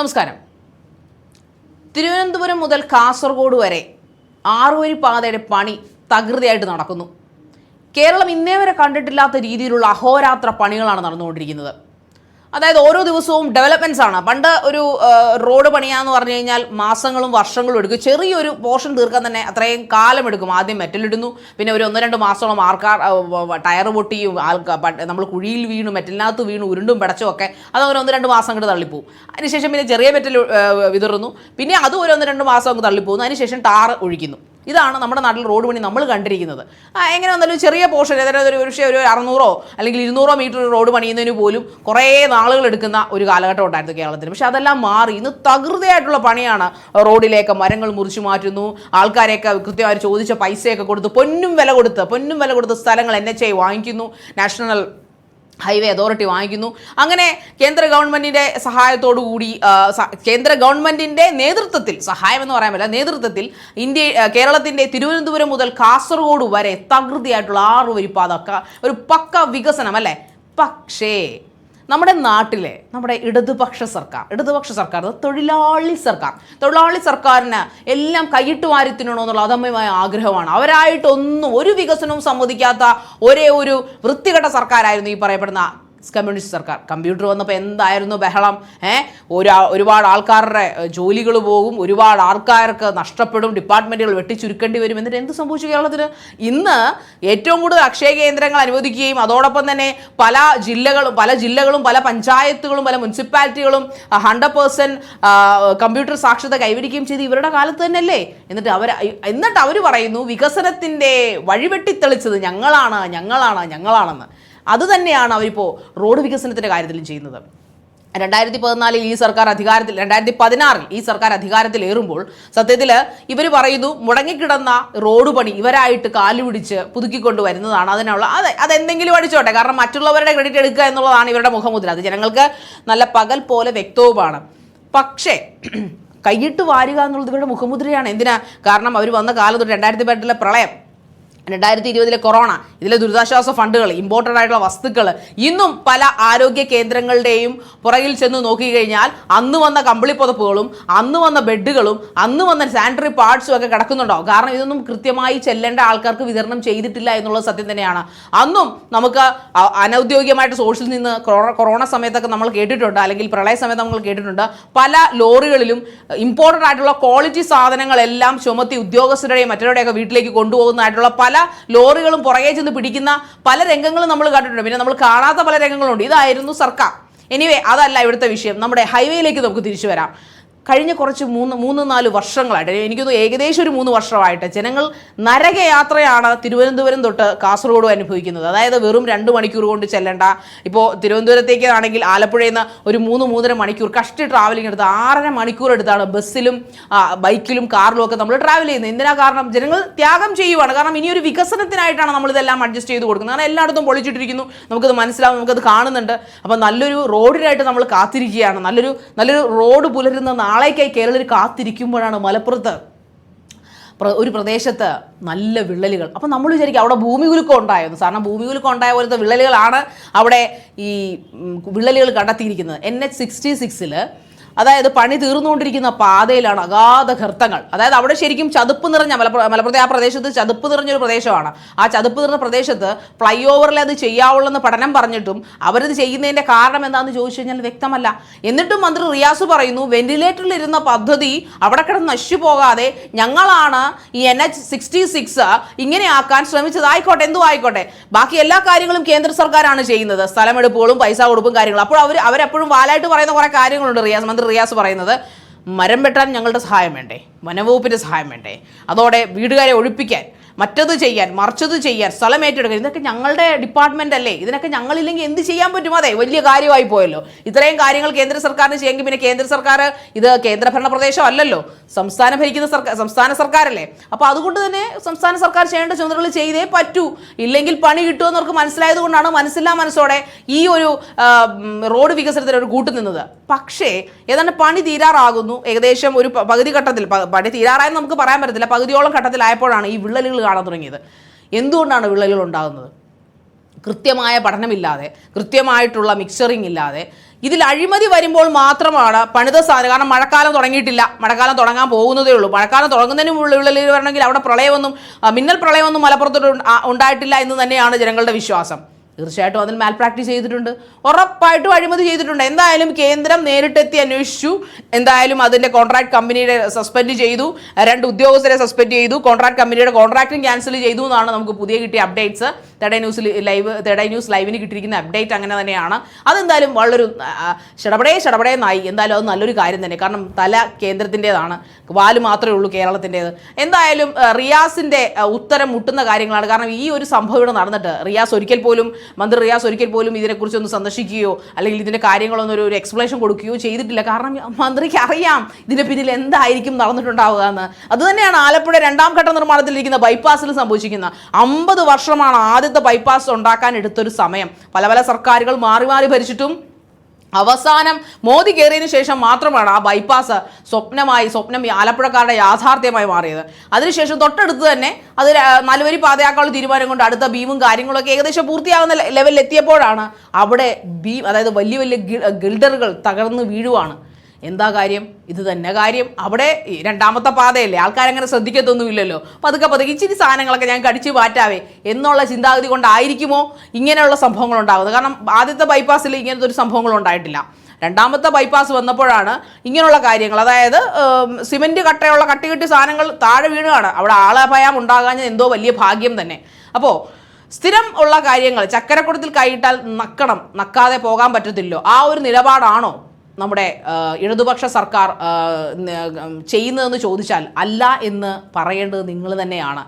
നമസ്കാരം. തിരുവനന്തപുരം മുതൽ കാസർഗോഡ് വരെ ആറുവരി പാതയുടെ പണി തകൃതിയായിട്ട് നടക്കുന്നു. കേരളം ഇന്നേ വരെ കണ്ടിട്ടില്ലാത്ത രീതിയിലുള്ള അഹോരാത്ര പണികളാണ് നടന്നുകൊണ്ടിരിക്കുന്നത്. അതായത് ഓരോ ദിവസവും ഡെവലപ്മെന്റ്സ് ആണ്. പണ്ട് ഒരു റോഡ് പണിയാന്ന് പറഞ്ഞു കഴിഞ്ഞാൽ മാസങ്ങളും വർഷങ്ങളും എടുക്കും. ചെറിയൊരു പോർഷൻ തീർക്കാൻ തന്നെ അത്രയും കാലം എടുക്കും ആദ്യം മെറ്റലിടുന്നു പിന്നെ ഒരു ഒന്ന് രണ്ട് മാസത്തോളം ആൾക്കാർ ടയർ പൊട്ടിയും ആൾക്കാർ നമ്മൾ കുഴിയിൽ വീണു മെറ്റലിനകത്ത് വീണു ഉരുണ്ടും പിടച്ചും ഒക്കെ അത് ഒരു ഒന്ന് രണ്ട് മാസം അങ്ങോട്ട് തള്ളിപ്പോവും. അതിനുശേഷം പിന്നെ ചെറിയ മെറ്റൽ വിതറുന്നു. പിന്നെ അതും ഒരു ഒന്ന് രണ്ട് മാസം അങ്ങ് തള്ളിപ്പോകുന്നു. അതിനുശേഷം ടാർ ഒഴിക്കുന്നു. ഇതാണ് നമ്മുടെ നാട്ടിൽ റോഡ് പണി നമ്മൾ കണ്ടിരിക്കുന്നത്. എങ്ങനെ വന്നാലും ചെറിയ പോർഷൻ അതായത് ഒരു പക്ഷേ ഒരു അറുന്നൂറോ അല്ലെങ്കിൽ ഇരുന്നൂറോ മീറ്റർ റോഡ് പണിയുന്നതിന് പോലും കുറേ നാളുകൾ എടുക്കുന്ന ഒരു കാലഘട്ടം ഉണ്ടായിരുന്നു കേരളത്തിൽ. പക്ഷേ അതെല്ലാം മാറി. ഇന്ന് തകൃതയായിട്ടുള്ള പണിയാണ് റോഡിലേക്ക് മരങ്ങൾ മുറിച്ചു മാറ്റുന്നു. ആൾക്കാരെയൊക്കെ കൃത്യമായി ചോദിച്ച പൈസയൊക്കെ കൊടുത്ത് പൊന്നും വില കൊടുത്ത് പൊന്നും വില കൊടുത്ത് സ്ഥലങ്ങൾ എൻ എച്ച് ഐ വാങ്ങിക്കുന്നു. നാഷണൽ ഹൈവേ അതോറിറ്റി വാങ്ങിക്കുന്നു. അങ്ങനെ കേന്ദ്ര ഗവൺമെന്റിന്റെ സഹായത്തോടു കൂടി കേന്ദ്ര ഗവൺമെന്റിന്റെ നേതൃത്വത്തിൽ സഹായം എന്ന് പറയാൻ പറ്റില്ല നേതൃത്വത്തിൽ ഇന്ത്യ കേരളത്തിന്റെ തിരുവനന്തപുരം മുതൽ കാസർഗോഡ് വരെ തകൃതിയായിട്ടുള്ള ആറ് വരിപ്പാതൊക്കെ ഒരു പക്ക വികസനം അല്ലേ? പക്ഷേ നമ്മുടെ നാട്ടിലെ നമ്മുടെ ഇടതുപക്ഷ സർക്കാർ ഇടതുപക്ഷ സർക്കാർ തൊഴിലാളി സർക്കാർ തൊഴിലാളി സർക്കാരിന് എല്ലാം കൈയിട്ട് വാരി തിന്നണോ എന്നുള്ള അദമ്യമായ ആഗ്രഹമാണ്. അവരായിട്ടൊന്നും ഒരു വികസനവും സമ്മതിക്കാത്ത ഒരേ ഒരു വൃത്തികെട്ട സർക്കാരായിരുന്നു ഈ പറയപ്പെടുന്ന കമ്മ്യൂണിസ്റ്റ് സർക്കാർ. കമ്പ്യൂട്ടർ വന്നപ്പോൾ എന്തായിരുന്നു ബഹളം? ഏ? ഒരു ഒരുപാട് ആൾക്കാരുടെ ജോലികൾ പോകും ഒരുപാട് ആൾക്കാർക്ക് നഷ്ടപ്പെടും ഡിപ്പാർട്ട്മെന്റുകൾ വെട്ടിച്ചുരുക്കേണ്ടി വരും. എന്നിട്ട് എന്ത് സംഭവിച്ചു കേരളത്തിന് ഇന്ന് ഏറ്റവും കൂടുതൽ അക്ഷയ കേന്ദ്രങ്ങൾ അനുവദിക്കുകയും അതോടൊപ്പം തന്നെ പല ജില്ലകളും പല ജില്ലകളും പല പഞ്ചായത്തുകളും പല മുനിസിപ്പാലിറ്റികളും ഹൺഡ്രഡ് പേഴ്സന്റ് കമ്പ്യൂട്ടർ സാക്ഷരത കൈവരിക്കുകയും ചെയ്ത്. ഇവരുടെ കാലത്ത് തന്നെയല്ലേ? എന്നിട്ട് അവർ എന്നിട്ട് അവർ പറയുന്നു വികസനത്തിന്റെ വഴിവെട്ടിത്തെളിച്ചത് ഞങ്ങളാണ് ഞങ്ങളാണ് ഞങ്ങളാണെന്ന്. അത് തന്നെയാണ് അവരിപ്പോൾ റോഡ് വികസനത്തിന്റെ കാര്യത്തിലും ചെയ്യുന്നത്. രണ്ടായിരത്തി പതിനാലിൽ ഈ സർക്കാർ അധികാരത്തിൽ രണ്ടായിരത്തി പതിനാറിൽ ഈ സർക്കാർ അധികാരത്തിൽ അധികാരത്തിലേറുമ്പോൾ സത്യത്തിൽ ഇവർ പറയുന്നു മുടങ്ങിക്കിടന്ന റോഡ് പണി ഇവരായിട്ട് കാലുപിടിച്ച് പുതുക്കിക്കൊണ്ട് വരുന്നതാണ് അതിനുള്ള അത് അതെന്തെങ്കിലും അടിച്ചോട്ടെ. കാരണം മറ്റുള്ളവരുടെ ക്രെഡിറ്റ് എടുക്കുക എന്നുള്ളതാണ് ഇവരുടെ മുഖമുദ്ര. അത് ജനങ്ങൾക്ക് നല്ല പകൽ പോലെ വ്യക്തവുമാണ്. പക്ഷേ കൈയിട്ട് വാരുക എന്നുള്ളത് ഇവരുടെ മുഖമുദ്രയാണ്. എന്തിനാ? കാരണം അവർ വന്ന കാലത്ത് രണ്ടായിരത്തി പതിനെട്ടിലെ പ്രളയം രണ്ടായിരത്തി ഇരുപതിലെ കൊറോണ ഇതിലെ ദുരിതാശ്വാസ ഫണ്ടുകൾ ഇമ്പോർട്ടന്റ് ആയിട്ടുള്ള വസ്തുക്കൾ ഇന്നും പല ആരോഗ്യ കേന്ദ്രങ്ങളുടെയും പുറകിൽ ചെന്ന് നോക്കിക്കഴിഞ്ഞാൽ അന്ന് വന്ന കമ്പിളിപ്പുതപ്പുകളും അന്ന് വന്ന ബെഡുകളും അന്ന് വന്ന സാനിറ്ററി പാർട്സും ഒക്കെ കിടക്കുന്നുണ്ടാവും കാരണം ഇതൊന്നും കൃത്യമായി ചെല്ലേണ്ട ആൾക്കാർക്ക് വിതരണം ചെയ്തിട്ടില്ല എന്നുള്ളത് സത്യം തന്നെയാണ്. അന്നും നമുക്ക് അനൌദ്യോഗികമായിട്ട് സോഴ്സിൽ നിന്ന് കൊറോ- കൊറോണ സമയത്തൊക്കെ നമ്മൾ കേട്ടിട്ടുണ്ട് അല്ലെങ്കിൽ പ്രളയ സമയത്ത് നമ്മൾ കേട്ടിട്ടുണ്ട് പല ലോറികളിലും ഇമ്പോർട്ടന്റ് ആയിട്ടുള്ള ക്വാളിറ്റി സാധനങ്ങളെല്ലാം ചുമത്തി ഉദ്യോഗസ്ഥരുടെയും മറ്റവരുടെയൊക്കെ വീട്ടിലേക്ക് കൊണ്ടുപോകുന്നതായിട്ടുള്ള പല ലോറികളും പുറകെ ചെന്ന് പിടിക്കുന്ന പല രംഗങ്ങളും നമ്മൾ കണ്ടിട്ടുണ്ട്. പിന്നെ നമ്മൾ കാണാത്ത പല രംഗങ്ങളുണ്ട്. ഇതായിരുന്നു സർക്കാർ. എനിവേ അതല്ല ഇവിടുത്തെ വിഷയം. നമ്മുടെ ഹൈവേയിലേക്ക് നമുക്ക് തിരിച്ചു വരാം. കഴിഞ്ഞ കുറച്ച് മൂന്ന് മൂന്ന് നാല് വർഷങ്ങളായിട്ട് എനിക്കൊന്ന് ഏകദേശം ഒരു മൂന്ന് വർഷമായിട്ട് ജനങ്ങൾ നരകയാത്രയാണ് തിരുവനന്തപുരം തൊട്ട് കാസർഗോഡ് അനുഭവിക്കുന്നത്. അതായത് വെറും രണ്ട് മണിക്കൂർ കൊണ്ട് ചെല്ലേണ്ട. ഇപ്പോൾ തിരുവനന്തപുരത്തേക്ക് ആണെങ്കിൽ ആലപ്പുഴയിൽ നിന്ന് ഒരു മൂന്ന് മൂന്നര മണിക്കൂർ കഷ്ടി ട്രാവലിംഗ് എടുത്ത് ആറര മണിക്കൂർ എടുത്താണ് ബസ്സിലും ബൈക്കിലും കാറിലും ഒക്കെ നമ്മൾ ട്രാവൽ ചെയ്യുന്നത്. എന്തിനാ കാരണം? ജനങ്ങൾ ത്യാഗം ചെയ്യുവാണ്. കാരണം ഇനി ഒരു വികസനത്തിനായിട്ടാണ് നമ്മളിതെല്ലാം അഡ്ജസ്റ്റ് ചെയ്ത് കൊടുക്കുന്നത്. കാരണം എല്ലായിടത്തും പൊളിച്ചിട്ടിരിക്കുന്നു. നമുക്കത് മനസ്സിലാവും നമുക്കത് കാണുന്നുണ്ട്. അപ്പോൾ നല്ലൊരു റോഡിനായിട്ട് നമ്മൾ കാത്തിരിക്കുകയാണ്. നല്ലൊരു നല്ലൊരു റോഡ് പുലരുന്ന നാളേക്കായി കേരളത്തിൽ കാത്തിരിക്കുമ്പോഴാണ് മലപ്പുറത്ത് ഒരു പ്രദേശത്ത് നല്ല വിള്ളലുകൾ. അപ്പം നമ്മൾ വിചാരിക്കും അവിടെ ഭൂമി കുലുക്കം ഉണ്ടായിരുന്നു. കാരണം ഭൂമി കുലുക്കം ഉണ്ടായ പോലത്തെ വിള്ളലുകളാണ് അവിടെ ഈ വിള്ളലുകൾ കണ്ടെത്തിയിരിക്കുന്നത്. എൻ എച്ച് സിക്സ്റ്റി സിക്സിൽ അതായത് പണി തീർന്നുകൊണ്ടിരിക്കുന്ന പാതയിലാണ് അഗാധ ഗർത്തങ്ങൾ അതായത് അവിടെ ശരിക്കും ചതുപ്പ് നിറഞ്ഞ മലപ്പുറം മലപ്പുറത്തെ ആ പ്രദേശത്ത് ചതുപ്പ് നിറഞ്ഞൊരു പ്രദേശമാണ്. ആ ചതുപ്പ് നിറഞ്ഞ പ്രദേശത്ത് ഫ്ലൈ ഓവറിൽ അത് ചെയ്യാവുള്ളെന്ന് പഠനം പറഞ്ഞിട്ടും അവരത് ചെയ്യുന്നതിന്റെ കാരണം എന്താണെന്ന് ചോദിച്ചു കഴിഞ്ഞാൽ വ്യക്തമല്ല. എന്നിട്ടും മന്ത്രി റിയാസ് പറയുന്നു വെന്റിലേറ്ററിൽ ഇരുന്ന പദ്ധതി അവിടെ കിടന്ന് നശിച്ചു പോകാതെ ഞങ്ങളാണ് ഈ എൻ എച്ച് സിക്സ്റ്റി സിക്സ് ഇങ്ങനെയാക്കാൻ ശ്രമിച്ചത് ആയിക്കോട്ടെ എന്തു ആയിക്കോട്ടെ. ബാക്കി എല്ലാ കാര്യങ്ങളും കേന്ദ്ര സർക്കാരാണ് ചെയ്യുന്നത്. സ്ഥലമെടുപ്പുകളും പൈസ കൊടുപ്പും കാര്യങ്ങളും. അപ്പോൾ അവർ അവരെപ്പോഴും വാലായിട്ട് പറയുന്ന കുറേ കാര്യങ്ങളുണ്ട് റിയാസ്. മന്ത്രി റിയാസ് പറയുന്നത് മരം വെട്ടാൻ ഞങ്ങളുടെ സഹായം വേണ്ടേ വനവകുപ്പിന്റെ സഹായം വേണ്ടേ? അതോടെ വീടുകാരെ ഒഴിപ്പിക്കാൻ മറ്റത് ചെയ്യാൻ മറിച്ചത് ചെയ്യാൻ സ്ഥലം ഏറ്റെടുക്കാൻ ഇതൊക്കെ ഞങ്ങളുടെ ഡിപ്പാർട്ട്മെന്റ് അല്ലേ? ഇതിനൊക്കെ ഞങ്ങളില്ലെങ്കിൽ എന്ത് ചെയ്യാൻ പറ്റും? അതെ വലിയ കാര്യമായി പോയല്ലോ. ഇത്രയും കാര്യങ്ങൾ കേന്ദ്ര സർക്കാരിന് ചെയ്യാമെങ്കിൽ പിന്നെ കേന്ദ്ര സർക്കാർ ഇത് കേന്ദ്രഭരണ പ്രദേശം അല്ലല്ലോ. സംസ്ഥാനം ഭരിക്കുന്ന സർക്കാർ സംസ്ഥാന സർക്കാരല്ലേ. അപ്പോൾ അതുകൊണ്ട് തന്നെ സംസ്ഥാന സർക്കാർ ചെയ്യേണ്ട ചുമതലകൾ ചെയ്തേ പറ്റൂ. ഇല്ലെങ്കിൽ പണി കിട്ടുമെന്ന് അവർക്ക് മനസ്സിലായത് കൊണ്ടാണ് മനസ്സില്ലാ മനസ്സോടെ ഈ ഒരു റോഡ് വികസനത്തിന് ഒരു കൂട്ടുനിന്നത് പക്ഷേ ഏതാണ്ട് പണി തീരാറാകുന്നു. ഏകദേശം ഒരു പകുതി ഘട്ടത്തിൽ പണി തീരാറായെന്ന് നമുക്ക് പറയാൻ പറ്റത്തില്ല. പകുതിയോളം ഘട്ടത്തിലായപ്പോഴാണ് ഈ വിള്ളലുകൾ കാണാൻ തുടങ്ങിയത്. എന്തുകൊണ്ടാണ് വിള്ളലുകൾ ഉണ്ടാകുന്നത്? കൃത്യമായ പഠനമില്ലാതെ കൃത്യമായിട്ടുള്ള മിക്സറിങ് ഇല്ലാതെ ഇതിൽ അഴിമതി വരുമ്പോൾ മാത്രമാണ് പണിത സാധനം കാരണം മഴക്കാലം തുടങ്ങിയിട്ടില്ല. മഴക്കാലം തുടങ്ങാൻ പോകുന്നതേ ഉള്ളൂ. മഴക്കാലം തുടങ്ങുന്നതിന് ഉള്ളിൽ വരണമെങ്കിൽ അവിടെ പ്രളയമൊന്നും മിന്നൽ പ്രളയമൊന്നും മലപ്പുറത്തോട്ട് ഉണ്ടായിട്ടില്ല എന്ന് തന്നെയാണ് ജനങ്ങളുടെ വിശ്വാസം. തീർച്ചയായിട്ടും അതിൽ മാൽ പ്രാക്ടീസ് ചെയ്തിട്ടുണ്ട്. ഉറപ്പായിട്ടും അഴിമതി ചെയ്തിട്ടുണ്ട്. എന്തായാലും കേന്ദ്രം നേരിട്ടെത്തി അന്വേഷിച്ചു. എന്തായാലും അതിന്റെ കോൺട്രാക്ട് കമ്പനിയുടെ സസ്പെൻഡ് ചെയ്തു. രണ്ട് ഉദ്യോഗസ്ഥരെ സസ്പെൻഡ് ചെയ്തു. കോൺട്രാക്ട് കമ്പനിയുടെ കോൺട്രാക്റ്റും ക്യാൻസൽ ചെയ്തു എന്നാണ് നമുക്ക് പുതിയ കിട്ടിയ അപ്ഡേറ്റ്സ് തേടൈ ന്യൂസിൽ ലൈവ് തേടൈ ന്യൂസ് ലൈവിന് കിട്ടിയിരിക്കുന്ന അപ്ഡേറ്റ് അങ്ങനെ തന്നെയാണ്. അതെന്തായാലും വളരെ ഷടപടേ ഷടപടേ നായി. എന്തായാലും അത് നല്ലൊരു കാര്യം തന്നെ. കാരണം തല കേന്ദ്രത്തിന്റെതാണ് വാൽ മാത്രമേ ഉള്ളൂ കേരളത്തിന്റെത് എന്തായാലും റിയാസിന്റെ ഉത്തരം മുട്ടുന്ന കാര്യങ്ങളാണ്. കാരണം ഈ ഒരു സംഭവം ഇവിടെ നടന്നിട്ട് റിയാസ് ഒരിക്കൽ പോലും മന്ത്രി റിയാസ് ഒരിക്കൽ പോലും ഇതിനെക്കുറിച്ച് ഒന്ന് സന്ദർശിക്കുകയോ അല്ലെങ്കിൽ ഇതിന്റെ കാര്യങ്ങളൊന്നും ഒരു എക്സ്പ്ലനേഷൻ കൊടുക്കുകയോ ചെയ്തിട്ടില്ല. കാരണം മന്ത്രിക്ക് അറിയാം ഇതിന്റെ പിന്നിൽ എന്തായിരിക്കും നടന്നിട്ടുണ്ടാവുക എന്ന്. അതുതന്നെയാണ് ആലപ്പുഴ രണ്ടാം ഘട്ട നിർമ്മാണത്തിലിരിക്കുന്ന ബൈപ്പാസിൽ സംഭവിച്ചിരിക്കുന്ന അമ്പത് വർഷമാണ് ആദ്യത്തെ ബൈപ്പാസ് ഉണ്ടാക്കാൻ എടുത്തൊരു സമയം. പല പല സർക്കാരുകൾ മാറി മാറി ഭരിച്ചിട്ടും അവസാനം മോദി കയറിയതിനു ശേഷം മാത്രമാണ് ആ ബൈപ്പാസ് സ്വപ്നമായി സ്വപ്നം ആലപ്പുഴക്കാരുടെ യാഥാർത്ഥ്യമായി മാറിയത്. അതിനുശേഷം തൊട്ടടുത്ത് തന്നെ അത് നാലുവരി പാതയാക്കാനുള്ള തീരുമാനം കൊണ്ട് അടുത്ത ഭീമും കാര്യങ്ങളൊക്കെ ഏകദേശം പൂർത്തിയാകുന്ന ലെവലിൽ എത്തിയപ്പോഴാണ് അവിടെ ഭീം അതായത് വലിയ വലിയ ഗിൽഡറുകൾ തകർന്ന് വീഴുവാണ്. എന്താ കാര്യം? ഇത് തന്നെ കാര്യം. അവിടെ രണ്ടാമത്തെ പാതയല്ലേ? ആൾക്കാരങ്ങനെ ശ്രദ്ധിക്കത്തൊന്നുമില്ലല്ലോ. പതുക്കെ പതുക്കെ ഇച്ചിരി സാധനങ്ങളൊക്കെ ഞാൻ കടിച്ച് മാറ്റാവേ എന്നുള്ള ചിന്താഗതി കൊണ്ടായിരിക്കുമോ ഇങ്ങനെയുള്ള സംഭവങ്ങൾ ഉണ്ടാകുന്നത് കാരണം ആദ്യത്തെ ബൈപ്പാസിൽ ഇങ്ങനത്തെ ഒരു സംഭവങ്ങൾ ഉണ്ടായിട്ടില്ല. രണ്ടാമത്തെ ബൈപ്പാസ് വന്നപ്പോഴാണ് ഇങ്ങനെയുള്ള കാര്യങ്ങൾ. അതായത് സിമെന്റ് കട്ടയുള്ള കട്ടികെട്ടി സാധനങ്ങൾ താഴെ വീണുകയാണ് അവിടെ ആളഭയം ഉണ്ടാകാഞ്ഞത് എന്തോ വലിയ ഭാഗ്യം തന്നെ. അപ്പോൾ സ്ഥിരം ഉള്ള കാര്യങ്ങൾ ചക്കരക്കുടത്തിൽ കൈയിട്ടാൽ നക്കണം നക്കാതെ പോകാൻ പറ്റത്തില്ലോ. ആ ഒരു നിലപാടാണോ? നമ്മുടെ ഇടതുപക്ഷ സർക്കാർ ചെയ്യുന്നതെന്ന് ചോദിച്ചാൽ അല്ല എന്ന് പറയേണ്ടത് നിങ്ങൾ തന്നെയാണ്.